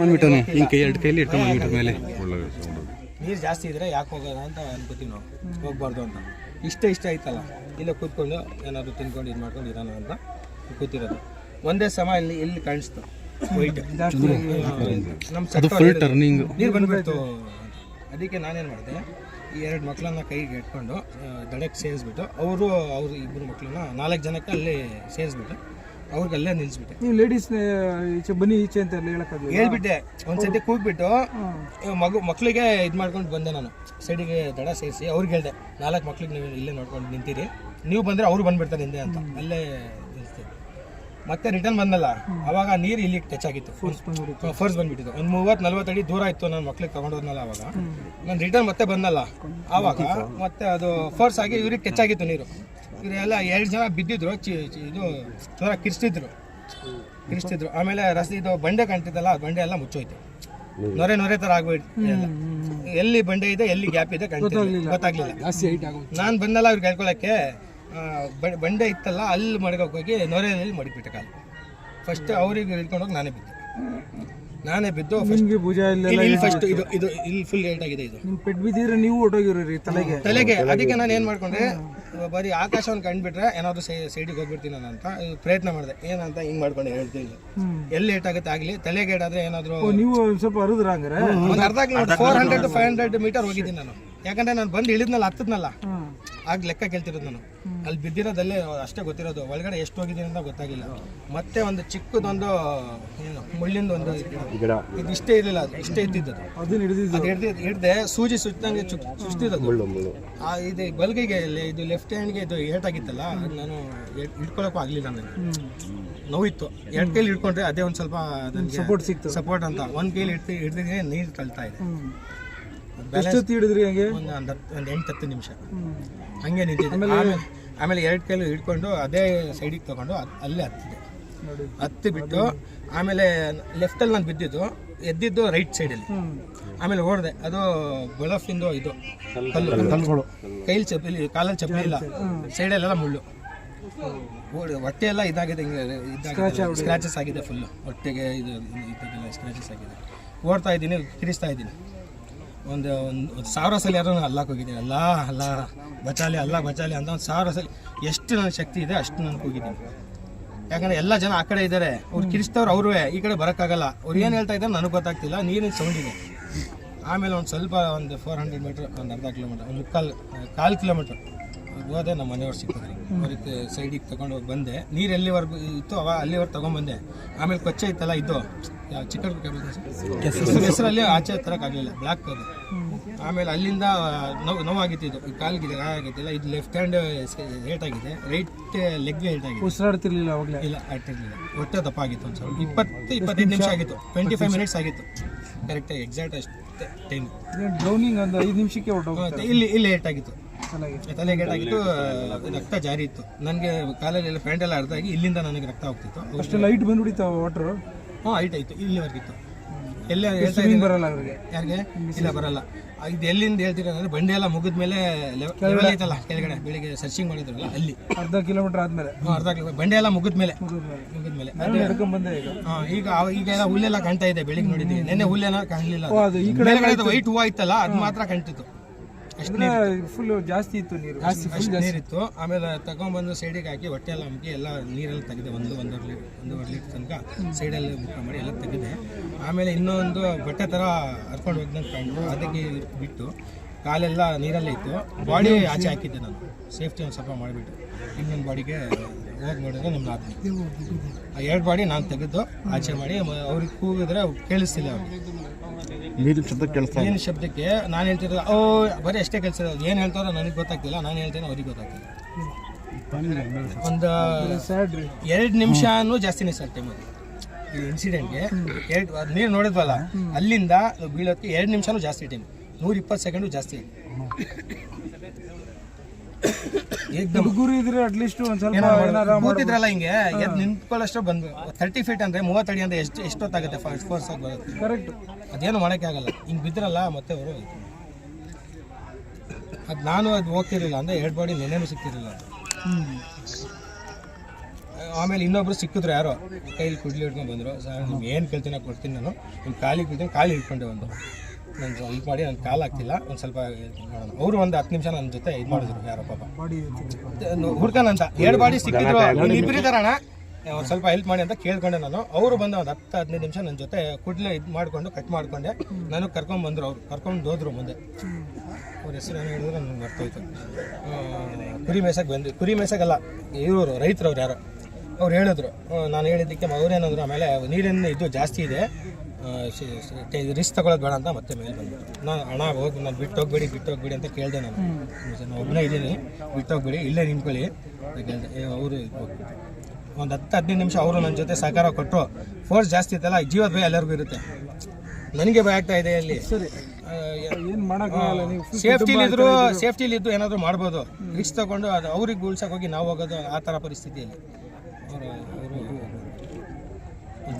ಬಂದ್ಬಿಟ್ಟವನೆ ಹಿಂಗೆ ಕೈ ಎರಡು ಕೈಲಿ ಇಟ್ಕೊಂಡು ಬಂದ್ಬಿಟ್ಟ ಮೇಲೆ. ನೀರು ಜಾಸ್ತಿ ಇದ್ರೆ ಯಾಕೆ ಹೋಗೋದ ಅಂತ ಅನ್ಕೋತೀವಿ ನಾವು. ಹೋಗ್ಬಾರ್ದು ಅಂತ. ಇಷ್ಟ ಇಷ್ಟ ಆಯ್ತಲ್ಲ. ಇಲ್ಲ ಕೂತ್ಕೊಂಡು ಏನಾದ್ರು ತಿನ್ಕೊಂಡು ಇದು ಮಾಡ್ಕೊಂಡು ಇರೋಣ ಅಂತ ಕೂತಿರೋದು. ಒಂದೇ ಸಮ ಇಲ್ಲಿ ಇಲ್ಲಿ ಕಾಣಿಸ್ತು. ಟರ್ನಿಂಗ್ ನೀರು ಬಂದ್ಬಿಡ್ತು ಅದಕ್ಕೆ ನಾನೇನು ಮಾಡಿದೆ ಈ ಎರಡು ಮಕ್ಕಳನ್ನ ಕೈಗೆ ಇಟ್ಕೊಂಡು ದಡಕ್ಕೆ ಸೇರಿಸ್ಬಿಟ್ಟು ಅವರು ಅವ್ರ ಇಬ್ಬರು ಮಕ್ಕಳನ್ನ ನಾಲ್ಕು ಜನಕ್ಕೆ ಅಲ್ಲಿ ಸೇರಿಸ್ಬಿಟ್ಟು ಅವ್ರಿಗೆ ಅಲ್ಲೇ ನಿಲ್ಲಿಸ್ಬಿಟ್ಟೆ ನೀವು ಲೇಡೀಸ್ ಈಚೆ ಬನ್ನಿ ಈಚೆ ಅಂತ ಎಲ್ಲ ಹೇಳಕ್ಕಾಗಲ್ಲ ಹೇಳ್ಬಿಟ್ಟೆ ಒಂದ್ಸತಿ ಕೂಗ್ಬಿಟ್ಟು ಮಗು ಮಕ್ಕಳಿಗೆ ಇದು ಮಾಡ್ಕೊಂಡು ಬಂದೆ ನಾನು. ಸೈಡಿಗೆ ದಡ ಸೇರಿಸಿ ಅವ್ರಿಗೆ ಹೇಳ್ದೆ ನಾಲ್ಕು ಮಕ್ಳಿಗೆ ನೀವು ಇಲ್ಲೇ ನೋಡ್ಕೊಂಡು ನಿಂತೀರಿ. ನೀವು ಬಂದರೆ ಅವ್ರು ಬಂದ್ಬಿಡ್ತಾರೆ ಹಿಂದೆ ಅಂತ. ಅಲ್ಲೇ ನಿಲ್ಸ್ತೀವಿ ಮತ್ತೆ ರಿಟರ್ನ್ ಬಂದಲ್ಲ ಅವಾಗ ನೀರು ಇಲ್ಲಿ ಟಚ್ ಆಗಿತ್ತು. ಫೋರ್ಸ್ ಬಂದ್ಬಿಟ್ಟಿತ್ತು. ಒಂದು ಮೂವತ್ತು ನಲ್ವತ್ತು ಅಡಿ ದೂರ ಇತ್ತು ನನ್ನ ಮಕ್ಳಿಗೆ ತಗೊಂಡು ಹೋದ್ನಲ್ಲ ಅವಾಗ. ನಾನು ರಿಟರ್ನ್ ಮತ್ತೆ ಬಂದಲ್ಲ ಆವಾಗ ಮತ್ತೆ ಅದು ಫೋರ್ಸ್ ಆಗಿ ಇವ್ರಿಗೆ ಟಚ್ ಆಗಿತ್ತು ನೀರು. ಇವರೆಲ್ಲ ಎರಡು ಜನ ಬಿದ್ದಿದ್ರು ಚಿ ಚಿ- ಇದು ಚೂರ ಕಿರಿಸ್ತಿದ್ರು ಕಿರಿಸ್ತಿದ್ರು ಆಮೇಲೆ ರಸ್ತೆ ಇದು ಬಂಡೆ ಕಾಣ್ತಿದ್ದಲ್ಲ ಆ ಬಂಡೆ ಎಲ್ಲ ಮುಚ್ಚೋಯ್ತು. ನೊರೆ ನೊರೆ ತರ ಆಗ್ಬಿಟ್ಟು ಎಲ್ಲ. ಎಲ್ಲಿ ಬಂಡೆ ಇದೆ ಎಲ್ಲಿ ಗ್ಯಾಪ್ ಇದೆ ಕಾಣ್ತಿಲ್ಲ ಗೊತ್ತಾಗ್ಲಿಲ್ಲ. ನಾನು ಬಂದಲ್ಲ ಅವ್ರಿಗೆ ಹೇಳ್ಕೊಳಕ್ಕೆ ಆ, ಬ- ಬಂಡೆ ಇತ್ತಲ್ಲ ಅಲ್ಲಿ ಮಡ್ಗಕ್ಕೆ ಹೋಗಿ ನೊರೆಯಲ್ಲಿ ಮಡಗ್ಬಿಟ್ಟೆ ಕಾಲು. ಫಸ್ಟ್ ಅವ್ರಿಗೆ ಹಿಡ್ಕೊಂಡೋಗಿ ನಾನೇ ಬಿದ್ದು. ನಾನೇ ಬಿದ್ದು ನಿಮಗೆ ಭುಜ ಇಲ್ಲ ಇಲ್ಲಿ ಫಸ್ಟ್ ಇದು ಇದು ಇಲ್ಲಿ ಫುಲ್ ಏಟ್ ಆಗಿದೆ ಇದು. ನಿಮ್ ಪೆಟ್ ಬಿದ್ದಿದ್ರೆ ನೀವು ಹೊಟ್ಟೋಗಿರಿ ತಲೆಗೆ? ತಲೆಗೆ. ಅದಕ್ಕೆ ನಾನು ಏನು ಮಾಡ್ಕೊಂಡೆ ಬರೀ ಆಕಾಶವನ್ನು ಕಂಡ್ಬಿಟ್ರೆ ಏನಾದ್ರು ಸೈಡಿಗೆ ಹೋಗ್ಬಿಡ್ತೀನಿ ನಾನು ಅಂತ ಪ್ರಯತ್ನ ಮಾಡಿದೆ. ಏನಂತ ಹಿಂಗ್ ಮಾಡ್ಕೊಂಡು ಹೇಳ್ತೀನಿ ಎಲ್ಲಿ ಲೇಟ್ ಏಟಾಗುತ್ತೆ ಆಗಲಿ ತಲೆಗೆ ಏಟಾದ್ರೆ ಏನಾದರೂ ನೀವು ಸ್ವಲ್ಪ ಹರಿದ್ರ ಹಂಗಾರೆ ಒಂದು ಅರ್ಧ kilometre four hundred five hundred metre ಹೋಗಿದ್ದೀನಿ ನಾನು. ಯಾಕಂದ್ರೆ ನಾನು ಬಂದು ಇಳಿದ್ನಲ್ಲ ಹತ್ತದ್ನಲ್ಲ. ಆಗ ಲೆಕ್ಕ ಕೇಳ್ತಿರೋದು ನಾನು. ಅಲ್ಲಿ ಬಿದ್ದಿರೋದಲ್ಲೇ ಅಷ್ಟೇ ಗೊತ್ತಿರೋದು. ಒಳಗಡೆ ಎಷ್ಟು ಹೋಗಿದ್ದೀನಿ ಅಂತ ಗೊತ್ತಾಗಿಲ್ಲ ಮತ್ತೆ ಒಂದು ಚಿಕ್ಕದೊಂದು ಏನು ಮುಳ್ಳಿಂದ ಒಂದು ಗಿಡ. ಇದು ಇಷ್ಟೇ ಇರಲಿಲ್ಲ ಅದು. ಇಷ್ಟೇ ಇದ್ದಿದ್ದು ಹಿಡ್ದು ಹಿಡ್ದೆ ಸೂಜಿ ಸುತ್ತಂಗೆ ಚುಕ್ ಆ ಇದು ಬಲ್ಗಿಗೆ ಇಲ್ಲಿ ಇದು ಲೆಫ್ಟ್ ಹ್ಯಾಂಡ್ಗೆ ಇದು ಏಟಾಗಿತ್ತಲ್ಲ ಅದು ನಾನು ಇಟ್ಕೊಳಕ್ ಹಿಡ್ಕೊಳಕ್ಕೂ ಆಗಲಿಲ್ಲ ನನಗೆ. ನೋವಿತ್ತು. ಎರಡು ಕೈಲಿ ಹಿಡ್ಕೊಂಡ್ರೆ ಅದೇ ಒಂದು ಸ್ವಲ್ಪ ಸಪೋರ್ಟ್ ಸಿಕ್ತು. ಸಪೋರ್ಟ್ ಅಂತ. ಒಂದು ಕೈಲಿ ಇಟ್ಟು ಹಿಡ್ದಿದ್ರೆ ನೀರು ತಳ್ತಾ ಇದೆ. ಎಷ್ಟು ಎಷ್ಟೊತ್ತು ಹಿಡಿದ್ರಿ ಹಂಗೆ? ಒಂದು ಒಂದು ಹತ್ತು ಒಂದು ಎಂಟು ಹತ್ತು ನಿಮಿಷ. ಹಂಗೆ ನಿಂತಿದ್ದೆ ಆಮೇಲೆ ಆಮೇಲೆ ಎರಡು ಕೈಲು ಹಿಡ್ಕೊಂಡು ಅದೇ ಸೈಡಿಗೆ ತಗೊಂಡು ಅಲ್ಲೇ ಹತ್ತಿದ್ದೆ ನೋಡಿ. ಹತ್ತಿ ಬಿಟ್ಟು ಆಮೇಲೆ ಲೆಫ್ಟಲ್ಲಿ ನಾನು ಬಿದ್ದಿದ್ದು ಎದ್ದಿದ್ದು ರೈಟ್ ಸೈಡಲ್ಲಿ ಆಮೇಲೆ ಓಡಿದೆ ಅದು ಬಲಫಿಂದು ಇದು ಕಲ್ಲು. ಕೈಲಿ ಚಪ್ಪಲಿ ಕಾಲಲ್ಲಿ ಚಪ್ಪಲಿ ಇಲ್ಲ. ಸೈಡಲ್ಲೆಲ್ಲ ಮುಳ್ಳು. ಓಡಿ ಹೊಟ್ಟೆ ಎಲ್ಲ ಇದಾಗಿದೆ ಹಿಂಗೆ ಇದಾಗಿದೆ. ಸ್ಕ್ರಾಚಸ್ ಆಗಿದೆ ಫುಲ್ಲು ಹೊಟ್ಟೆಗೆ ಇದು ಸ್ಕ್ರಾಚಸ್ ಆಗಿದೆ. ಓಡ್ತಾ ಇದ್ದೀನಿ ಕಿರಿಸ್ತಾ ಇದ್ದೀನಿ. ಒಂದು ಒಂದು ಒಂದು ಸಾವಿರ ಸಲ ಯಾರೋ ನಾನು ಅಲ್ಲಕ್ಕೆ ಹೋಗಿದ್ದೀನಿ. ಅಲ್ಲ ಅಲ್ಲ ಬಚಾಲಿ ಅಲ್ಲ ಬಚಾಲಿ ಅಂತ ಒಂದು ಸಾವಿರ ಸಲ ಎಷ್ಟು ನನ್ನ ಶಕ್ತಿ ಇದೆ ಅಷ್ಟು ನನಗೆ ಹೋಗಿದ್ದೀನಿ. ಯಾಕಂದರೆ ಎಲ್ಲ ಜನ ಆ ಕಡೆ ಇದ್ದಾರೆ ಅವ್ರು ಕಿರಿಸ್ತವ್ರು ಅವ್ರೂ ಈ ಕಡೆ ಬರೋಕ್ಕಾಗಲ್ಲ. ಅವ್ರು ಏನು ಹೇಳ್ತಾ ಇದ್ದಾರೆ ನನಗೆ ಗೊತ್ತಾಗ್ತಿಲ್ಲ. ನೀರಿನ ಸೌಂಡ್ ಇದೆ. ಆಮೇಲೆ ಒಂದು ಸ್ವಲ್ಪ ಒಂದು ಫೋರ್ ಹಂಡ್ರೆಡ್ ಮೀಟ್ರ್ ಒಂದು ಅರ್ಧ ಕಿಲೋಮೀಟ್ರ್ ಒಂದು ಕಾಲು ಕಾಲು ಕಿಲೋಮೀಟ್ರ್ ಹೋದೆ ನಮ್ಮ ಮನೆಯವ್ರು ಸಿಕ್ಕಿದ್ರಿ ಅವ್ರಿಗೆ ಸೈಡಿಗೆ ತಗೊಂಡು ಹೋಗಿ ಬಂದೆ. ನೀರು ಎಲ್ಲಿವರೆಗೂ ಇತ್ತು ಅವ ಅಲ್ಲಿವರೆಗೆ ತಗೊಂಡ್ಬಂದೆ ಆಮೇಲೆ ಕೊಚ್ಚೆ ಇತ್ತಲ್ಲ ಇದು. ಯಾವ ಚಿಕ್ಕ ಹೆಸರಲ್ಲಿ ಆಚೆ ತರೋಕ್ಕಾಗಲಿಲ್ಲ ಬ್ಲ್ಯಾಕ್ ಅದು. ಆಮೇಲೆ ಅಲ್ಲಿಂದ ನೋವು ನೋವಾಗಿತ್ತು ಇದು. ಕಾಲಿಗೆ ಗಾಯ ಆಗಿತ್ತಿಲ್ಲ ಇದು ಲೆಫ್ಟ್ ಹ್ಯಾಂಡ್ ಏಟ್ ಆಗಿದೆ. ರೈಟ್ ಲೆಗ್ಗೆ ಏಟ್ ಆಗಿದೆ. ಉಸಿರಾಡ್ತಿರ್ಲಿಲ್ಲ ಅವಾಗ್ಲೇ? ಇಲ್ಲ ಅಟ್ಟಿರಲಿಲ್ಲ ಹೊಟ್ಟೆ ದಪ್ಪ ಆಗಿತ್ತು ಒಂದು ಸ್ವಲ್ಪ. ಇಪ್ಪತ್ತು ಇಪ್ಪತ್ತೈದು ನಿಮಿಷ ಆಗಿತ್ತು. ಟ್ವೆಂಟಿ ಫೈವ್ ಮಿನಿಟ್ಸ್ ಆಗಿತ್ತು ಕರೆಕ್ಟಾಗಿ ಎಕ್ಸಾಕ್ಟ್ ಅಷ್ಟು ಟೈಮ್ ಡ್ರೌನಿಂಗ್ ಒಂದು ಐದು ನಿಮಿಷಕ್ಕೆ ಹೊಟ್ಟೋಗುತ್ತೆ ಇಲ್ಲಿ ಇಲ್ಲಿ ಏಟ್ ಆಗಿತ್ತು. ತಲೆಗೆ ತಲೆಗೆ ಏಟಾಗಿತ್ತು ರಕ್ತ ಜಾರಿ ಇತ್ತು. ನನಗೆ ಕಾಲಲ್ಲಿ ಪ್ಯಾಂಟ್ ಎಲ್ಲ ಅರ್ಧ ಆಗಿ ಇಲ್ಲಿಂದ ನನಗೆ ರಕ್ತ ಹೋಗ್ತಿತ್ತು. ಅಷ್ಟು ಲೈಟ್ ಬಂದ್ಬಿಡಿತಾವ ವಾಟರ್ ಹಾಂ ಹೈಟ್ ಆಯಿತು ಇಲ್ಲಿವರೆಗಿತ್ತು ಎಲ್ಲ ಹೇಳ್ತಾ ಇದ್ದೀನಿ. ಬರಲ್ಲ ಅವ್ರಿಗೆ? ಯಾರಿಗೆ? ಇಲ್ಲ ಬರಲ್ಲ. ಇದು ಎಲ್ಲಿಂದ ಹೇಳ್ತೀರಾ ಅಂದ್ರೆ ಬಂಡೆ ಎಲ್ಲ ಮುಗಿದ ಮೇಲೆ ಲೆವೆಲ್ ಐತಲ್ಲ ಕೆಳಗಡೆ ಬೆಳಿಗ್ಗೆ ಸರ್ಚಿಂಗ್ ಮಾಡಿದ್ರಲ್ಲ ಅಲ್ಲಿ. ಅರ್ಧ ಕಿಲೋಮೀಟರ್ ಆದ್ಮೇಲೆ. ಅರ್ಧ ಕಿಲೋ ಬಂಡೆ ಎಲ್ಲ ಮುಗಿದ ಮೇಲೆ. ಮುಗಿದ ಮೇಲೆ. ಬಂದೆ ಈಗ. ಹಾ, ಈಗ ಈಗ ಎಲ್ಲ ಹುಲ್ಲೆಲ್ಲ ಕಾಣ್ತಾ ಇದೆ ಬೆಳಿಗ್ಗೆ ನೋಡಿದ್ದೀನಿ ನೆನ್ನೆ ಹುಲ್ಲೆಲ್ಲ ಕಾಣಲಿಲ್ಲ. ಅದು ಈ ಕಡೆ ವೈಟ್ ಹೂವು ಇತ್ತಲ್ಲ ಅದು ಮಾತ್ರ ಕಾಣ್ತಿತ್ತು. ಫುಲ್ ಜಾಸ್ತಿ ಇತ್ತು ನೀರು. ಜಾಸ್ತಿ ನೀರಿತ್ತು. ಆಮೇಲೆ ತಗೊಂಡ್ಬಂದು ಸೈಡಿಗೆ ಹಾಕಿ ಹೊಟ್ಟೆ ಎಲ್ಲ ಅಮ್ಕಿ ಎಲ್ಲ ನೀರೆಲ್ಲ ತೆಗೆದೆ ಒಂದು ಒಂದೂವರೆ ಲೀಟರ್ ಒಂದೂವರೆ ಲೀಟರ್ ತನಕ ಸೈಡಲ್ಲಿ ಮುಖ ಮಾಡಿ ಎಲ್ಲ ತೆಗೆದೆ. ಆಮೇಲೆ ಇನ್ನೊಂದು ಬಟ್ಟೆ ಥರ ಹರ್ಕೊಂಡು ಹೋಗ್ದಂಗೆ ಕಂಡು ಅದಕ್ಕೆ ಬಿಟ್ಟು ಕಾಲೆಲ್ಲ ನೀರಲ್ಲೇ ಇತ್ತು. ಬಾಡಿ ಆಚೆ ಹಾಕಿದ್ದೆ ನಾನು. ಸೇಫ್ಟಿ ಒಂದು ಸ್ವಲ್ಪ ಮಾಡಿಬಿಟ್ಟು. ಇನ್ನೊಂದು ಬಾಡಿಗೆ ಹೋಗಿ ನೋಡಿದ್ರೆ ನಮ್ಮ ಆದ್ಮಿ ಆ ಎರಡು ಬಾಡಿ ನಾನು ತೆಗೆದು ಆಚೆ ಮಾಡಿ ಅವ್ರಿಗೆ ಕೂಗಿದ್ರೆ ಕೇಳಿಸ್ತಿಲ್ಲ ಅವ್ರಿಗೆ ನೀರಿನ ಶಬ್ದ ಕೇಳಿಸ್ತಾ ಏನು ಶಬ್ದಕ್ಕೆ ನಾನು ಹೇಳ್ತಿರೋದು, ಓ, ಬರೀ ಅಷ್ಟೇ ಕೆಲಸ ಏನು ಹೇಳ್ತಾರೋ ನನಗೆ ಗೊತ್ತಾಗ್ತಿಲ್ಲ, ನಾನು ಹೇಳ್ತೇನೆ ಅವ್ರಿಗೆ ಗೊತ್ತಾಗ್ತಿಲ್ಲ. ಒಂದು ಎರಡು ನಿಮಿಷನೂ ಜಾಸ್ತಿನೇ ಸರ್ ಟೈಮ್ ಅದು ಈ ಇನ್ಸಿಡೆಂಟ್ಗೆ ಎರಡು, ಅದು ನೀರು ನೋಡಿದ್ವಲ್ಲ, ಅಲ್ಲಿಂದ ಬೀಳೋಕ್ಕೆ ಎರಡು ನಿಮಿಷನೂ ಜಾಸ್ತಿ ಟೈಮ್ ನೂರಿಪ್ಪತ್ತು ಸೆಕೆಂಡು ಜಾಸ್ತಿ. ಏಕ್ದಮ್ ಹುಡುಗರು ಇದ್ರೆ ಅಟ್ಲೀಸ್ಟ್ ಒಂದ್ ಸ್ವಲ್ಪ ಏನಾರ ಏನಾರ ಕೂತಿದ್ರಲ್ಲ ಹಿಂಗೆ ನಿಂತ್ಕೊಳ್ಳೋಷ್ಟು ಬಂದು ತರ್ಟಿ ಫೀಟ್ ಅಂದರೆ ಮೂವತ್ತಡಿ ಅಂದ್ರೆ ಎಷ್ಟು ಎಷ್ಟೊತ್ತಾಗುತ್ತೆ ಫಸ್ಟ್ ಫೋರ್ಸ್ ಆಗಿ ಬರುತ್ತೆ? ಕರೆಕ್ಟ್ ಅದೇನು ಮಾಡಕ್ಕೆ ಆಗಲ್ಲ. ಹಿಂಗೆ ಬಿದ್ರಲ್ಲ ಮತ್ತೆ ಅವರು ಅದು ನಾನು ಅದು ಹೋಗ್ತಿರ್ಲಿಲ್ಲ ಅಂದ್ರೆ ಎರಡು ಬಾಡಿ ನೆನೆನೂ ಸಿಕ್ತಿರ್ಲಿಲ್ಲ. ಅದು ಆಮೇಲೆ ಇನ್ನೊಬ್ರು ಸಿಕ್ಕಿದ್ರು ಯಾರೋ ಕೈಲಿ ಕುಡ್ಲಿ ಹಿಡ್ಕೊಂಡು ಬಂದರು. ಸರ್ ನಿಮ್ಗೆ ಏನು ಕೇಳ್ತೀನಿ ಕೊಡ್ತೀನಿ ನಾನು. ನಿಮ್ಮ ಕಾಲಿಗೆ ಕೊಡ್ತೀನಿ ಕಾಲಿಗೆ ಹಿಡ್ಕೊಂಡೆ ಒಂದು. ನಾನು ಹೆಲ್ಪ್ ಮಾಡಿ ನನ್ನ ಕಾಲ್ ಆಗ್ತಿಲ್ಲ. ಒಂದು ಸ್ವಲ್ಪ ಮಾಡೋಣ ಅವರು ಒಂದು ಹತ್ತು ನಿಮಿಷ ನನ್ನ ಜೊತೆ ಇದು ಮಾಡಿದ್ರು ಯಾರೋ ಪಾಪ. ಹುಡ್ಕನಂತ ಎರಡು ಬಾಡಿ ಸಿಕ್ಕಿದ್ರು. ಇಲ್ಲಿ ಇಬ್ರು ಇದಾರಣ ಒಂದು ಸ್ವಲ್ಪ ಹೆಲ್ಪ್ ಮಾಡಿ ಅಂತ ಕೇಳ್ಕೊಂಡೆ ನಾನು. ಅವರು ಬಂದು ಒಂದು ಹತ್ತು ಹದಿನೈದು ನಿಮಿಷ ನನ್ನ ಜೊತೆ ಕುಡ್ಲೆ ಇದು ಮಾಡಿಕೊಂಡು ಕಟ್ ಮಾಡಿಕೊಂಡೆ. ನಾನು ಕರ್ಕೊಂಡು ಬಂದರು ಅವ್ರು. ಕರ್ಕೊಂಡು ಹೋದ್ರು ಮುಂದೆ. ಅವ್ರ ಹೆಸರು ಏನು ಹೇಳಿದ್ರೆ ನನಗೆ ಮರ್ತೋಯ್ತು. ಕುರಿ ಮೇಸಕ್ಕೆ ಬಂದು ಕುರಿ ಮೇಸಕ್ಕಲ್ಲ ಇವರು ರೈತರವ್ರು ಯಾರು. ಅವ್ರು ಹೇಳಿದ್ರು. ನಾನು ಹೇಳಿದ್ದಕ್ಕೆ ಅವ್ರೇನಂದ್ರು ಆಮೇಲೆ ನೀರಿನ ಇದು ಜಾಸ್ತಿ ಇದೆ. ರಿಸ್ಕ್ ತಗೊಳ್ಳೋದು ಬೇಡ ಅಂತ ಮತ್ತೆ ಮೇಲೆ ಬಂದ್ಬಿಟ್ಟು ನಾನು ಹಣ ಹೋಗಿ ನಾನು ಬಿಟ್ಟು ಹೋಗ್ಬೇಡಿ ಬಿಟ್ಟು ಹೋಗ್ಬೇಡಿ ಅಂತ ಕೇಳಿದೆ ನಾನು. ನಾನು ಒಬ್ಬನೇ ಇದ್ದೀನಿ ಬಿಟ್ಟು ಹೋಗ್ಬೇಡಿ ಇಲ್ಲೇ ನಿಂತ್ಕೊಳ್ಳಿ ಅವರು ಒಂದು ಹತ್ತು ಹದಿನೈದು ನಿಮಿಷ ಅವರು ನನ್ನ ಜೊತೆ ಸಹಕಾರ ಕೊಟ್ಟರು ಫೋರ್ಸ್ ಜಾಸ್ತಿ ಇತ್ತಲ್ಲ ಜೀವದ ಭಯ ಎಲ್ಲರಿಗೂ ಇರುತ್ತೆ. ನನಗೆ ಭಯ ಆಗ್ತಾ ಇದೆ ಇಲ್ಲಿ ಸರಿ. ಏನು ಮಾಡೋಕ್ಕಾಗಲ್ಲ ನೀವು ಸೇಫ್ಟಿಲಿ ಇದ್ರು ಸೇಫ್ಟಿಲಿ ಇದ್ದು ಏನಾದರೂ ಮಾಡ್ಬೋದು. ರಿಸ್ಕ್ ತಗೊಂಡು ಅದು ಅವ್ರಿಗೆ ಉಳ್ಸಕ್ಕೆ ಹೋಗಿ ನಾವು ಹೋಗೋದು ಆ ಥರ ಪರಿಸ್ಥಿತಿಯಲ್ಲಿ. ಅವರು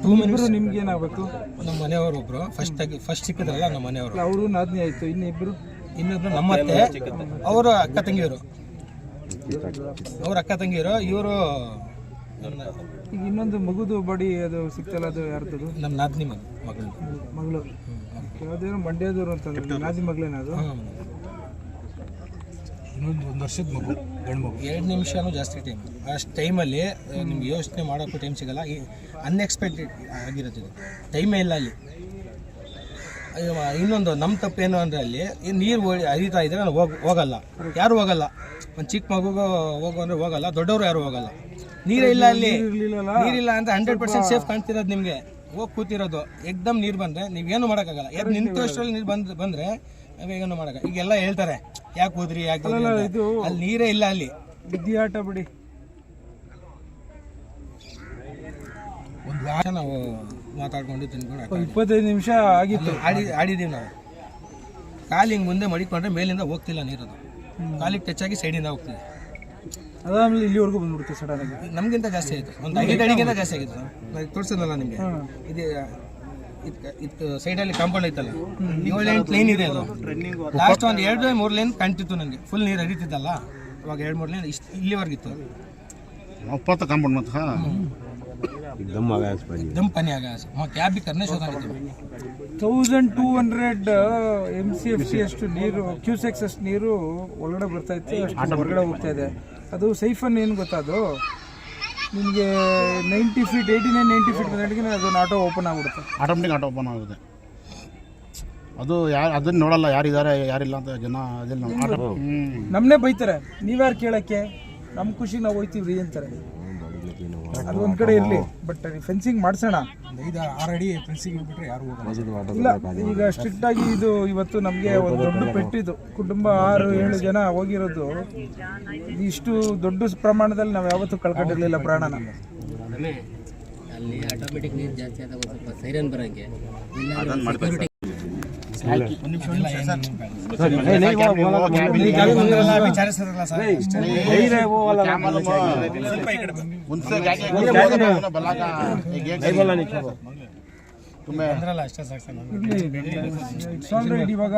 ಟೂ ಮಿನಿಟ್ಸ್ ನಿಮ್ಗೆ ಏನಾಗಬೇಕು ನಮ್ಮ ಮನೆಯವರು ಒಬ್ರು. ಫಸ್ಟ್ ಆಗಿ ಫಸ್ಟ್ ಸಿಕ್ಕಿದ್ರಲ್ಲ ನಮ್ಮ ಮನೆಯವರು. ಅವರು ನಾದ್ನಿ ಆಯ್ತು ಇನ್ನಿಬ್ರು? ಇನ್ನೊಬ್ರು ನಮ್ಮತ್ತೆ ಅವರು ಅಕ್ಕ ತಂಗಿಯವರು. ಅವ್ರ ಅಕ್ಕ ತಂಗಿಯರು ಇವರು ಈಗ ಇನ್ನೊಂದು ಮಗುದು ಬಾಡಿ ಅದು ಸಿಕ್ತಲ್ಲ ಅದು ಯಾರ್ದು ನಮ್ಮ ನಾದಿನಿ ಮಗ ಮಗಳು. ಮಗಳು. ಯಾವ್ದೇನೋ ಮಂಡ್ಯದವರು ಅಂತಂದ್ರೆ ನಾದಿ ಮಗಳೇನದು ಇನ್ನೊಂದು ಒಂದು ವರ್ಷದ ಮಗು. ಗಂಡು ಎರಡು ನಿಮಿಷನೂ ಜಾಸ್ತಿ ಟೈಮ್ ಅಷ್ಟು ಟೈಮಲ್ಲಿ ನಿಮ್ಗೆ ಯೋಚನೆ ಮಾಡೋಕ್ಕೂ ಟೈಮ್ ಸಿಗಲ್ಲ. ಅನ್ಎಕ್ಸ್ಪೆಕ್ಟೆಡ್ ಆಗಿರುತ್ತೆ ಇದು. ಟೈಮೇ ಇಲ್ಲ ಅಲ್ಲಿ. ಅಯ್ಯೋ, ಇನ್ನೊಂದು ನಮ್ಮ ತಪ್ಪೇನು ಅಂದರೆ ಅಲ್ಲಿ ಈ ನೀರು ಹರಿತಾ ಇದ್ರೆ ನಾನು ಹೋಗಿ ಹೋಗಲ್ಲ. ಯಾರು ಹೋಗಲ್ಲ. ಒಂದು ಚಿಕ್ಕ ಮಗುಗೆ ಹೋಗು ಅಂದರೆ ಹೋಗಲ್ಲ ದೊಡ್ಡವರು ಯಾರು ಹೋಗಲ್ಲ. ನೀರೇ ಇಲ್ಲ ಅಲ್ಲಿ. ನೀರಿಲ್ಲ ಅಂತ ಹಂಡ್ರೆಡ್ ಪರ್ಸೆಂಟ್ ಸೇಫ್ ಕಾಣ್ತಿರೋದು ನಿಮಗೆ. ಹೋಗಿ ಕೂತಿರೋದು. ಎಕ್ದಮ್ ನೀರು ಬಂದರೆ ನೀವೇನು ಮಾಡೋಕ್ಕಾಗಲ್ಲ. ಯಾರು ನಿಂತು ಅಷ್ಟರಲ್ಲಿ ನೀರು ಬಂದು ಬಂದರೆ ನಾವೇನು ಮಾಡಕ. ಈಗೆಲ್ಲ ಹೇಳ್ತಾರೆ ಯಾಕೆ ಹೋದ್ರಿ ಯಾಕೆ ಇದು ಅಲ್ಲಿ ನೀರೇ ಇಲ್ಲ ಅಲ್ಲಿ. ವಿದ್ಯಾಟ ಬಿಡಿ. ಒಂದು ವಾರ ನಾವು ಮಾತಾಡ್ಕೊಂಡು ತಿನ್ಕೊಂಡು ಇಪ್ಪತ್ತೈದು ನಿಮಿಷ ಆಗಿತ್ತು. ಆಡಿ ಆಡಿದ್ದೀವಿ ನಾವು. ಕಾಲು ಹಿಂಗೆ ಮುಂದೆ ಮಡಿಕೊಂಡ್ರೆ ಮೇಲಿಂದ ಹೋಗ್ತಿಲ್ಲ ನೀರದು ಕಾಲಿಗೆ ಟಚ್ ಆಗಿ ಸೈಡಿಂದ ಹೋಗ್ತಿದೆ. ಅದಾದ್ಮೇಲೆ ಇಲ್ಲಿವರೆಗೂ ಬಂದ್ಬಿಡುತ್ತೆ ಸಡನ್ ಆಗಿ. ನಮ್ಗಿಂತ ಜಾಸ್ತಿ ಆಯಿತು. ಒಂದು ಐದು ಅಡಿಗಿಂತ ಜಾಸ್ತಿ ಆಗಿತ್ತು. ತೋರಿಸಲ್ಲ ತೋರಿಸಿದ್ನಲ್ಲ ನಿಮಗೆ. ಇದ್- ಇತ್ತು ಸೈಡಲ್ಲಿ ಕಾಂಪೌಂಡ್ ಐತಲ್ಲ? ಏಳು ಎಂಟು ಲೈನ್ ಇದೆ ಅದು. ಲಾಸ್ಟ್ ಒಂದು ಎರಡು ಮೂರು ಲೈನ್ ಕಾಣ್ತಿತ್ತು ನನಗೆ ಫುಲ್ ನೀರು ಹರಿತಿದ್ದಲ್ಲ ಅವಾಗ ಎರಡು ಮೂರು ಲೈನ್ ಇಷ್ಟು ಇಲ್ಲಿವರೆಗಿತ್ತು ಒಪ್ಪತ್ತ ಕಾಂಪೌಂಡ್ ಮತ್ತೆ thousand two hundred M C F C ಅಷ್ಟು ನೀರು ಕ್ಯೂಸೆಕ್ಸ್ ಅಷ್ಟು ನೀರು ಒಳಗಡೆ ಬರ್ತಾ ಇತ್ತು ಅಷ್ಟು ಹೊರಗಡೆ ಹೋಗ್ತಾ ಇದೆ. ಅದು ಸೈಫನ್ ಏನು ಗೊತ್ತಾ ಅದು? ನಿಮಗೆ ninety feet eighty nine ninety feet ಬಂದಡಿಗೆ ಅದು ಆಟೋ ಓಪನ್ ಆಗ್ಬಿಡುತ್ತೆ. ಆಟೋಮೆಟಿಕ್ ಆಟೋ ಓಪನ್ ಆಗುತ್ತೆ. ಅದು ಯಾರು ಅದನ್ನ ನೋಡಲ್ಲ ಯಾರಿದ್ದಾರೆ ಯಾರಿಲ್ಲ ಅಂತ ಜನ ಅದಿಲ್ಲ ನಮ್ಮನ್ನೇ ಬೈತಾರೆ ನೀವ್ಯಾರು ಕೇಳೋಕ್ಕೆ? ನಮ್ಮ ಖುಷಿಗೆ ನಾವು ಹೋಯ್ತೀವ್ರಿ ಅಂತಾರೆ. ಅದು ಒಂದ್ ಕಡೆ ಇರಲಿ ಬಟ್ ಫೆನ್ಸಿಂಗ್ ಮಾಡ್ಸೋಣ. ಆರು ಅಡಿ ಫೆನ್ಸಿಂಗ್ ಹೋಗ್ಬಿಟ್ರೆ ಯಾರು ಹೋಗಲ್ಲ. ಇಲ್ಲ ಈಗ ಸ್ಟ್ರಿಕ್ಟ್ ಆಗಿ ಇದು ಇವತ್ತು ನಮಗೆ ಒಂದು ದೊಡ್ಡ ಪೆಟ್ಟಿದ್ದು ಕುಟುಂಬ ಆರು ಏಳು ಜನ ಹೋಗಿರೋದು. ಇಷ್ಟು ದೊಡ್ಡ ಪ್ರಮಾಣದಲ್ಲಿ ನಾವು ಯಾವತ್ತೂ ಕಳ್ಕೊಂಡಿರ್ಲಿಲ್ಲ ಪ್ರಾಣನ. ಅಲ್ಲಿ ಆಟೋಮೆಟಿಕ್ ನೀರು ಜಾಸ್ತಿ ಆದಾಗ ಸ್ವಲ್ಪ ಸೈರನ್ ಬರಂಗೆ. ಇವಾಗ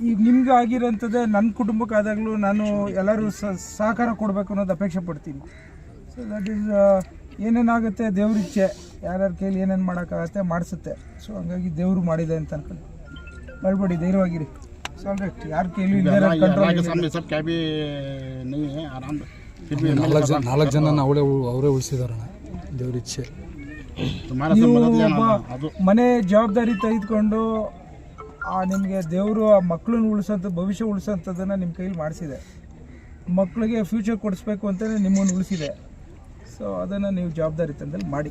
ಈಗ ನಿಮ್ಗೆ ಆಗಿರೋಂಥದ್ದೇ ನನ್ನ ಕುಟುಂಬಕ್ಕೆ ಆದಾಗಲೂ ನಾನು ಎಲ್ಲರೂ ಸಹಕಾರ ಕೊಡಬೇಕು ಅನ್ನೋದು ಅಪೇಕ್ಷೆ ಪಡ್ತೀನಿ. ಸೊ ದಟ್ ಈಸ್ ಏನೇನಾಗುತ್ತೆ ದೇವ್ರ ಇಚ್ಛೆ ಯಾರ್ಯಾರ ಕೈಲಿ ಏನೇನು ಮಾಡೋಕ್ಕಾಗತ್ತೆ ಮಾಡಿಸುತ್ತೆ. ಸೊ ಹಂಗಾಗಿ ದೇವರು ಮಾಡಿದೆ ಅಂತ ಅನ್ಕೊಂಡು ಬಳ್ಬೇಡಿ ಧೈರ್ಯವಾಗಿರಿ. ಸಲ್ರೆಕ್ಟ್ ಯಾರ ಕೈಲಿ ನಾಲ್ಕು ಜನ ಅವಳೇ ಅವರೇ ಉಳಿಸಿದಾರಣ ದೇವ್ರ ಇಚ್ಛೆ. ಮನೆ ಜವಾಬ್ದಾರಿ ತೆಗೆದುಕೊಂಡು ಆ ನಿಮಗೆ ದೇವರು ಆ ಮಕ್ಕಳನ್ನ ಉಳಿಸೋಂಥ ಭವಿಷ್ಯ ಉಳಿಸೋಂಥದ್ದನ್ನು ನಿಮ್ಮ ಕೈಲಿ ಮಾಡಿಸಿದೆ. ಮಕ್ಕಳಿಗೆ ಫ್ಯೂಚರ್ ಕೊಡಿಸ್ಬೇಕು ಅಂತಲೇ ನಿಮ್ಮನ್ನು ಉಳಿಸಿದೆ. ಸೊ ಅದನ್ನು ನೀವು ಜವಾಬ್ದಾರಿ ತಂದಲ್ಲಿ ಮಾಡಿ.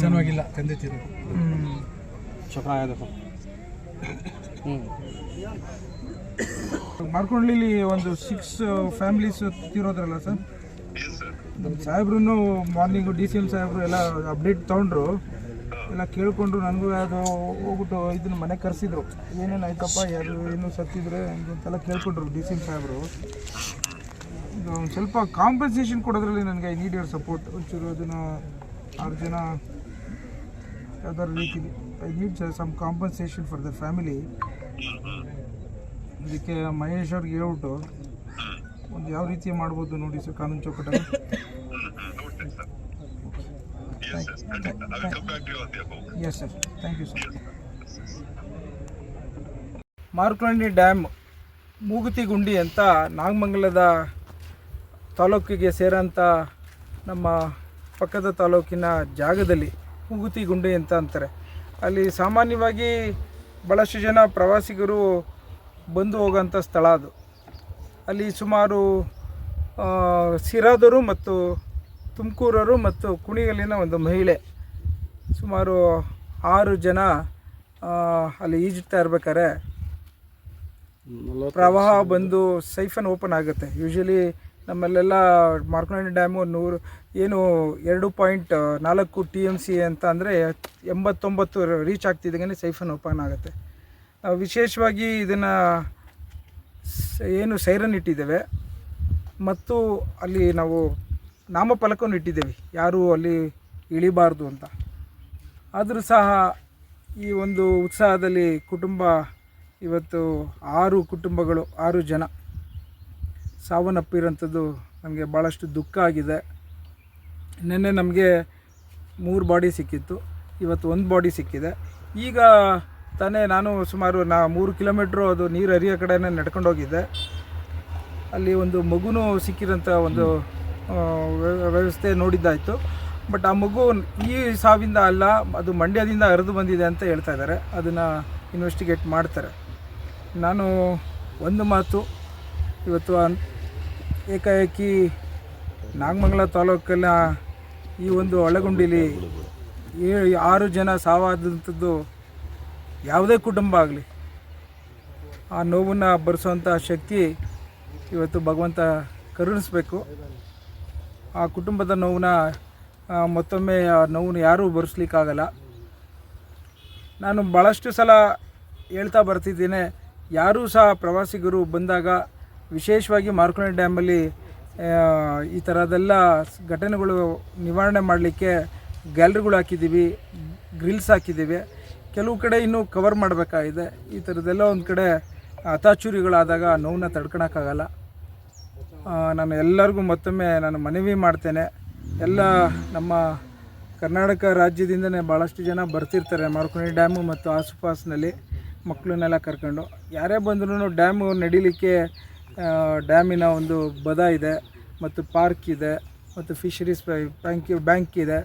ಚೆನ್ನಾಗಿಲ್ಲ ತಂದೆ ತೀರು ಮಾಡ್ಕೊಳ್ಳಿ ಒಂದು ಸಿಕ್ಸ್ ಫ್ಯಾಮಿಲೀಸ್ ತಿರೋದ್ರಲ್ಲ ಸರ್? ನಮ್ಮ ಸಾಹೇಬ್ರು ಮಾರ್ನಿಂಗು ಡಿ ಸಿ ಎಂ ಸಾಹೇಬ್ರು ಎಲ್ಲ ಅಪ್ಡೇಟ್ ತೊಗೊಂಡ್ರು. ಎಲ್ಲ ಕೇಳ್ಕೊಂಡ್ರು ನನಗೂ ಅದು ಹೋಗ್ಬಿಟ್ಟು ಇದನ್ನು ಮನೆ ಕರೆಸಿದ್ರು. ಏನೇನು ಆಯ್ತಪ್ಪ, ಯಾರು ಏನು ಸತ್ತಿದ್ರೆ ಅಂತೆಲ್ಲ ಕೇಳ್ಕೊಂಡ್ರು ಡಿ ಸಿ ಸಾಹೇಬರು. ಇದು ಒಂದು ಸ್ವಲ್ಪ ಕಾಂಪನ್ಸೇಷನ್ ಕೊಡೋದ್ರಲ್ಲಿ ನನಗೆ ಐ ನೀಡ್ ಯುವರ್ ಸಪೋರ್ಟ್ ಒಂಚೂರು ಅದನ್ನು ಆರು ಜನ ಯಾವ್ದಾದ್ರು ರೀತಿಲಿ I need some compensation for the family ಇದಕ್ಕೆ ಮಹೇಶ್ ಅವ್ರಿಗೆ ಹೇಳ್ಬಿಟ್ಟು ಒಂದು ಯಾವ ರೀತಿ ಮಾಡ್ಬೋದು ನೋಡಿ ಸರ್, ಕಾನೂನು ಚೌಕಟ್ಟಲ್ಲಿ. Yes sir thank you sir Markandi dam Mooguthigundi ಅಂತ ನಾಗಮಂಗಲದ ತಾಲೂಕಿಗೆ ಸೇರೋಂಥ ನಮ್ಮ ಪಕ್ಕದ ತಾಲೂಕಿನ ಜಾಗದಲ್ಲಿ ಮೂಗುತಿ ಗುಂಡಿ ಅಂತ ಅಂತಾರೆ. ಅಲ್ಲಿ ಸಾಮಾನ್ಯವಾಗಿ ಭಾಳಷ್ಟು ಜನ ಪ್ರವಾಸಿಗರು ಬಂದು ಹೋಗೋಂಥ ಸ್ಥಳ ಅದು. ಅಲ್ಲಿ ಸುಮಾರು ಸಿರಾದರು ಮತ್ತು ತುಮಕೂರವರು ಮತ್ತು ಕುಣಿಗಲ್ಲಿನ ಒಂದು ಮಹಿಳೆ. ಸುಮಾರು ಆರು ಜನ ಅಲ್ಲಿ ಈಜುತ್ತಾ ಇರ್ಬೇಕಾದ್ರೆ ಪ್ರವಾಹ ಬಂದು ಸೈಫನ್ ಓಪನ್ ಆಗುತ್ತೆ. ಯೂಶಲಿ ನಮ್ಮಲ್ಲೆಲ್ಲ ಮಾರ್ಕೊಂಡಿ ಡ್ಯಾಮು ನೂರು ಏನು ಎರಡು ಪಾಯಿಂಟ್ ನಾಲ್ಕು ಟಿ ಎಂ ಸಿ ಅಂತ ಅಂದರೆ ಎಂಬತ್ತೊಂಬತ್ತು ರೀಚ್ ಆಗ್ತಿದ್ದಂಗೆ ಸೈಫನ್ ಓಪನ್ ಆಗುತ್ತೆ. ವಿಶೇಷವಾಗಿ ಇದನ್ನು ಏನು ಸೈರನ್ ಇಟ್ಟಿದ್ದೇವೆ. ಮತ್ತು ಅಲ್ಲಿ ನಾವು ನಾಮಫಲಕವನ್ನು ಇಟ್ಟಿದ್ದೇವೆ. ಯಾರೂ ಅಲ್ಲಿ ಇಳಿಬಾರ್ದು ಅಂತ. ಆದರೂ ಸಹ ಈ ಒಂದು ಉತ್ಸಾಹದಲ್ಲಿ ಕುಟುಂಬ, ಇವತ್ತು ಆರು ಕುಟುಂಬಗಳು, ಆರು ಜನ. ಸಾವನ್ನಪ್ಪಿರೋಂಥದ್ದು ನಮಗೆ ಭಾಳಷ್ಟು ದುಃಖ ಆಗಿದೆ. ನಿನ್ನೆ ನಮಗೆ ಮೂರು ಬಾಡಿ ಸಿಕ್ಕಿತ್ತು. ಇವತ್ತು ಒಂದು ಬಾಡಿ ಸಿಕ್ಕಿದೆ. ಈಗ ತಾನೇ ನಾನು ಸುಮಾರು ನಾ ಮೂರು ಕಿಲೋಮೀಟ್ರು ಅದು ನೀರು ಹರಿಯೋ ಕಡೆನೇ ನಡ್ಕೊಂಡು ಹೋಗಿದ್ದೆ. ಅಲ್ಲಿ ಒಂದು ಮಗುನೂ ಸಿಕ್ಕಿರೋಂಥ ಒಂದು ವ್ಯವಸ್ಥೆ ನೋಡಿದ್ದಾಯಿತು. ಬಟ್ ಆ ಮಗು ಈ ಸಾವಿಂದ ಅಲ್ಲ, ಅದು ಮಂಡ್ಯದಿಂದ ಹರಿದು ಬಂದಿದೆ ಅಂತ ಹೇಳ್ತಾ ಇದ್ದಾರೆ. ಅದನ್ನು ಇನ್ವೆಸ್ಟಿಗೇಟ್ ಮಾಡ್ತಾರೆ. ನಾನು ಒಂದು ಮಾತು ಇವತ್ತು ಏಕಾಏಕಿ ನಾಗಮಂಗಲ ತಾಲೂಕಿನ ಈ ಒಂದು ಒಳಗುಂಡಿಲಿ ಏಳು ಆರು ಜನ ಸಾವಾದಂಥದ್ದು ಯಾವುದೇ ಕುಟುಂಬ ಆಗಲಿ, ಆ ನೋವನ್ನು ಬರೆಸುವಂಥ ಶಕ್ತಿ ಇವತ್ತು ಭಗವಂತ ಕರುಣಿಸ್ಬೇಕು. ಆ ಕುಟುಂಬದ ನೋವನ್ನ ಮತ್ತೊಮ್ಮೆ ಆ ನೋವನ್ನು ಯಾರೂ ಭರಿಸ್ಲಿಕ್ಕಾಗಲ್ಲ ನಾನು ಭಾಳಷ್ಟು ಸಲ ಹೇಳ್ತಾ ಬರ್ತಿದ್ದೇನೆ, ಯಾರೂ ಸಹ ಪ್ರವಾಸಿಗರು ಬಂದಾಗ ವಿಶೇಷವಾಗಿ ಮಾರ್ಕೋಣೆ ಡ್ಯಾಮಲ್ಲಿ ಈ ಥರದೆಲ್ಲ ಘಟನೆಗಳು ನಿವಾರಣೆ ಮಾಡಲಿಕ್ಕೆ ಗ್ಯಾಲರಿಗಳು ಹಾಕಿದ್ದೀವಿ, ಗ್ರಿಲ್ಸ್ ಹಾಕಿದ್ದೀವಿ. ಕೆಲವು ಕಡೆ ಇನ್ನೂ ಕವರ್ ಮಾಡಬೇಕಾಗಿದೆ. ಈ ಥರದ್ದೆಲ್ಲ ಒಂದು ಕಡೆ ಅತಾಚುರಿಗಳಾದಾಗ ನೋವನ್ನ ತಡ್ಕೊಳಕ್ಕಾಗಲ್ಲ ನಾನು ಎಲ್ಲರಿಗೂ ಮತ್ತೊಮ್ಮೆ ನಾನು ಮನವಿ ಮಾಡ್ತೇನೆ. ಎಲ್ಲ ನಮ್ಮ ಕರ್ನಾಟಕ ರಾಜ್ಯದಿಂದನೇ ಭಾಳಷ್ಟು ಜನ ಬರ್ತಿರ್ತಾರೆ ಮಾರ್ಕೋಣಿ ಡ್ಯಾಮು ಮತ್ತು ಆಸುಪಾಸಿನಲ್ಲಿ ಮಕ್ಕಳನ್ನೆಲ್ಲ ಕರ್ಕೊಂಡು. ಯಾರೇ ಬಂದ್ರೂ ಡ್ಯಾಮು ನಡಿಲಿಕ್ಕೆ ಡ್ಯಾಮಿನ ಒಂದು ಬದ ಇದೆ ಮತ್ತು ಪಾರ್ಕ್ ಇದೆ ಮತ್ತು ಫಿಶರೀಸ್ ಬ್ಯಾಂಕ್ ಬ್ಯಾಂಕ್ ಇದೆ.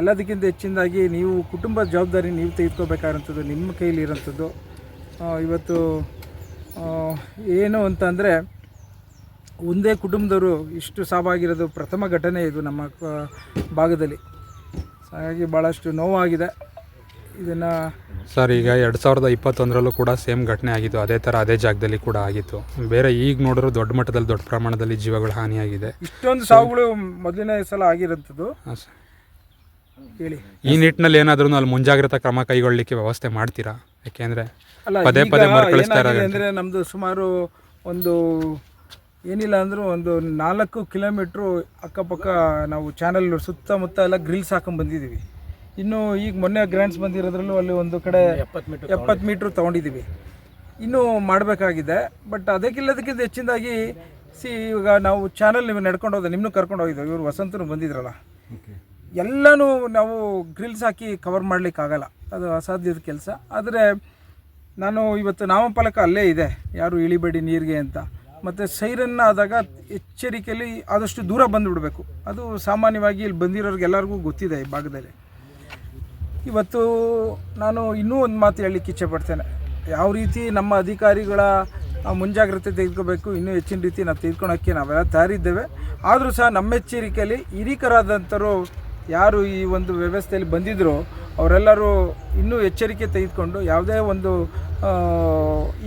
ಎಲ್ಲದಕ್ಕಿಂತ ಹೆಚ್ಚಿನದಾಗಿ ನೀವು ಕುಟುಂಬದ ಜವಾಬ್ದಾರಿ ನೀವು ತೆಗೆದುಕೋಬೇಕಾದಂಥದ್ದು ನಿಮ್ಮ ಕೈಲಿರೋಂಥದ್ದು. ಇವತ್ತು ಏನು ಅಂತಂದರೆ ಒಂದೇ ಕುಟುಂಬದವರು ಇಷ್ಟು ಸಾವಾಗಿರೋದು ಪ್ರಥಮ ಘಟನೆ ಇದು ನಮ್ಮ ಭಾಗದಲ್ಲಿ. ಹಾಗಾಗಿ ಭಾಳಷ್ಟು ನೋವಾಗಿದೆ. ಇದನ್ನು ಸರ್ ಈಗ ಎರಡು ಸಾವಿರದ ಇಪ್ಪತ್ತೊಂದರಲ್ಲೂ ಕೂಡ ಸೇಮ್ ಘಟನೆ ಆಗಿತ್ತು. ಅದೇ ಥರ ಅದೇ ಜಾಗದಲ್ಲಿ ಕೂಡ ಆಗಿತ್ತು. ಬೇರೆ ಈಗ ನೋಡಿದ್ರು ದೊಡ್ಡ ಮಟ್ಟದಲ್ಲಿ ದೊಡ್ಡ ಪ್ರಮಾಣದಲ್ಲಿ ಜೀವಗಳು ಹಾನಿಯಾಗಿದೆ. ಇಷ್ಟೊಂದು ಸಾವುಗಳು ಮೊದಲನೇ ಸಲ ಆಗಿರೋಂಥದ್ದು ಹೇಳಿ. ಈ ನಿಟ್ಟಿನಲ್ಲಿ ಏನಾದರೂ ಅಲ್ಲಿ ಮುಂಜಾಗ್ರತಾ ಕ್ರಮ ಕೈಗೊಳ್ಳಲಿಕ್ಕೆ ವ್ಯವಸ್ಥೆ ಮಾಡ್ತೀರಾ? ಯಾಕೆಂದರೆ ಪದೇ ಪದೇ ಅಂದರೆ ನಮ್ಮದು ಸುಮಾರು ಒಂದು ಏನಿಲ್ಲ ಅಂದರೂ ಒಂದು ನಾಲ್ಕು ಕಿಲೋಮೀಟ್ರು ಅಕ್ಕಪಕ್ಕ ನಾವು ಚಾನಲ್ ಸುತ್ತಮುತ್ತ ಎಲ್ಲ ಗ್ರಿಲ್ಸ್ ಹಾಕೊಂಡ್ ಬಂದಿದ್ದೀವಿ. ಇನ್ನು ಈಗ ಮೊನ್ನೆ ಗ್ರ್ಯಾಂಡ್ಸ್ ಬಂದಿರೋದ್ರಲ್ಲೂ ಅಲ್ಲಿ ಒಂದು ಕಡೆ ಎಪ್ಪತ್ತು ಮೀಟ್ರ್ ತೊಗೊಂಡಿದ್ದೀವಿ. ಇನ್ನೂ ಮಾಡಬೇಕಾಗಿದೆ ಬಟ್ ಅದಕ್ಕಿಲ್ಲದಕ್ಕಿಂತ ಹೆಚ್ಚಿನದಾಗಿ ಸಿ ಇವಾಗ ನಾವು ಚಾನಲ್ ನೀವು ನಡ್ಕೊಂಡು ಹೋದ ನಿಮ್ಮನ್ನು ಕರ್ಕೊಂಡು ಹೋಗಿದ್ದೆವು ಇವರು ವಸಂತನು ಬಂದಿದ್ರಲ್ಲ. ಎಲ್ಲನೂ ನಾವು ಗ್ರಿಲ್ಸ್ ಹಾಕಿ ಕವರ್ ಮಾಡಲಿಕ್ಕಾಗಲ್ಲ. ಅದು ಅಸಾಧ್ಯದ ಕೆಲಸ. ಆದರೆ ನಾನು ಇವತ್ತು ನಾಮಫಲಕ ಅಲ್ಲೇ ಇದೆ. ಯಾರು ಇಳಿಬೇಡಿ ನೀರಿಗೆ ಅಂತ. ಮತ್ತು ಸೈರನ್ನ ಆದಾಗ ಎಚ್ಚರಿಕೆಯಲ್ಲಿ ಆದಷ್ಟು ದೂರ ಬಂದುಬಿಡಬೇಕು. ಅದು ಸಾಮಾನ್ಯವಾಗಿ ಇಲ್ಲಿ ಬಂದಿರೋರಿಗೆ ಎಲ್ಲರಿಗೂ ಗೊತ್ತಿದೆ ಈ ಭಾಗದಲ್ಲಿ. ಇವತ್ತು ನಾನು ಇನ್ನೂ ಒಂದು ಮಾತು ಹೇಳಲಿಕ್ಕೆ ಇಚ್ಛೆ ಪಡ್ತೇನೆ ಯಾವ ರೀತಿ ನಮ್ಮ ಅಧಿಕಾರಿಗಳ ಮುಂಜಾಗ್ರತೆ ತೆಗೆದುಕೋಬೇಕು, ಇನ್ನೂ ಹೆಚ್ಚಿನ ರೀತಿ ನಾವು ತೆಗೆದುಕೊಳ್ಳೋಕ್ಕೆ ನಾವೆಲ್ಲ ತಯಾರಿದ್ದೇವೆ. ಆದರೂ ಸಹ ನಮ್ಮ ಎಚ್ಚರಿಕೆಯಲ್ಲಿ ಹಿರೀಕರಾದಂಥವರು ಯಾರು ಈ ಒಂದು ವ್ಯವಸ್ಥೆಯಲ್ಲಿ ಬಂದಿದ್ದರು ಅವರೆಲ್ಲರೂ ಇನ್ನೂ ಎಚ್ಚರಿಕೆ ತೆಗೆದುಕೊಂಡು ಯಾವುದೇ ಒಂದು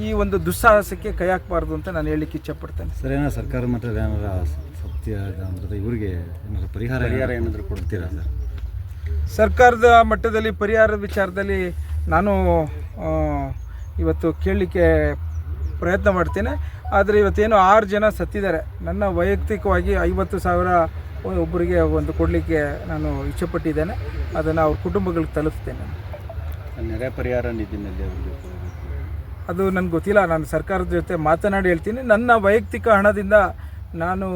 ಈ ಒಂದು ದುಸ್ಸಾಹಸಕ್ಕೆ ಕೈ ಹಾಕಬಾರ್ದು ಅಂತ ನಾನು ಹೇಳಲಿಕ್ಕೆ ಇಚ್ಛೆಪಡ್ತೇನೆ. ಸರ್ ಏನೋ ಸರ್ಕಾರ ಮಟ್ಟದಲ್ಲಿ ಏನಾರ ಸತ್ಯ ಅಂದ್ರೆ ಇವರಿಗೆ ಏನಾದ್ರು ಪರಿಹಾರ ಪರಿಹಾರ ಏನಾದರೂ ಕೊಡ್ತೀರಾ ಸರ್? ಸರ್ಕಾರದ ಮಟ್ಟದಲ್ಲಿ ಪರಿಹಾರದ ವಿಚಾರದಲ್ಲಿ ನಾನು ಇವತ್ತು ಕೇಳಲಿಕ್ಕೆ ಪ್ರಯತ್ನ ಮಾಡ್ತೇನೆ. ಆದರೆ ಇವತ್ತೇನು ಆರು ಜನ ಸತ್ತಿದ್ದಾರೆ. ನನ್ನ ವೈಯಕ್ತಿಕವಾಗಿ ಐವತ್ತು ಸಾವಿರ ಒಬ್ಬರಿಗೆ ಒಂದು ಕೊಡಲಿಕ್ಕೆ ನಾನು ಇಚ್ಛೆಪಟ್ಟಿದ್ದೇನೆ. ಅದನ್ನು ಅವ್ರ ಕುಟುಂಬಗಳಿಗೆ ತಲುಪಿಸ್ತೇನೆ ನೆರೆ ಪರಿಹಾರ ನಿಧಿನಲ್ಲಿ ಅದು ನನಗೆ ಗೊತ್ತಿಲ್ಲ. ನಾನು ಸರ್ಕಾರದ ಜೊತೆ ಮಾತನಾಡಿ ಹೇಳ್ತೀನಿ. ನನ್ನ ವೈಯಕ್ತಿಕ ಹಣದಿಂದ ನಾನು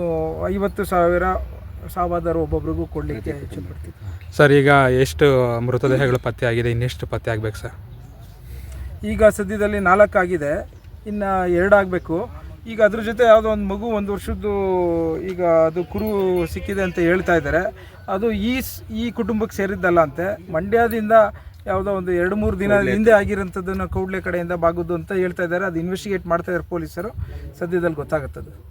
ಐವತ್ತು ಸಾವಿರ ಸಾವಾದರು ಒಬ್ಬೊಬ್ರಿಗೂ ಕೊಡಲಿಕ್ಕೆ ಇಚ್ಛೆಪಡ್ತೀನಿ. ಸರ್ ಈಗ ಎಷ್ಟು ಮೃತದೇಹಗಳು ಪತ್ತೆ ಆಗಿದೆ? ಇನ್ನೆಷ್ಟು ಪತ್ತೆ ಆಗಬೇಕು ಸರ್? ಈಗ ಸದ್ಯದಲ್ಲಿ ನಾಲ್ಕಾಗಿದೆ. ಇನ್ನು ಎರಡಾಗಬೇಕು ಈಗ ಅದ್ರ ಜೊತೆ ಯಾವುದೋ ಒಂದು ಮಗು ಒಂದು ವರ್ಷದ್ದು ಈಗ ಅದು ಕುರು ಸಿಕ್ಕಿದೆ ಅಂತ ಹೇಳ್ತಾ ಇದ್ದಾರೆ. ಅದು ಈ ಈ ಕುಟುಂಬಕ್ಕೆ ಸೇರಿದ್ದಲ್ಲ ಅಂತೆ. ಮಂಡ್ಯದಿಂದ ಯಾವುದೋ ಒಂದು ಎರಡು ಮೂರು ದಿನ ಹಿಂದೆ ಆಗಿರೋಂಥದ್ದನ್ನು ಕೌಡ್ಲೆ ಕಡೆಯಿಂದ ಬಾಗುದು ಅಂತ ಹೇಳ್ತಾ ಇದ್ದಾರೆ. ಅದು ಇನ್ವೆಸ್ಟಿಗೇಟ್ ಮಾಡ್ತಾ ಇದ್ದಾರೆ ಪೊಲೀಸರು. ಸದ್ಯದಲ್ಲಿ ಗೊತ್ತಾಗುತ್ತದೆ.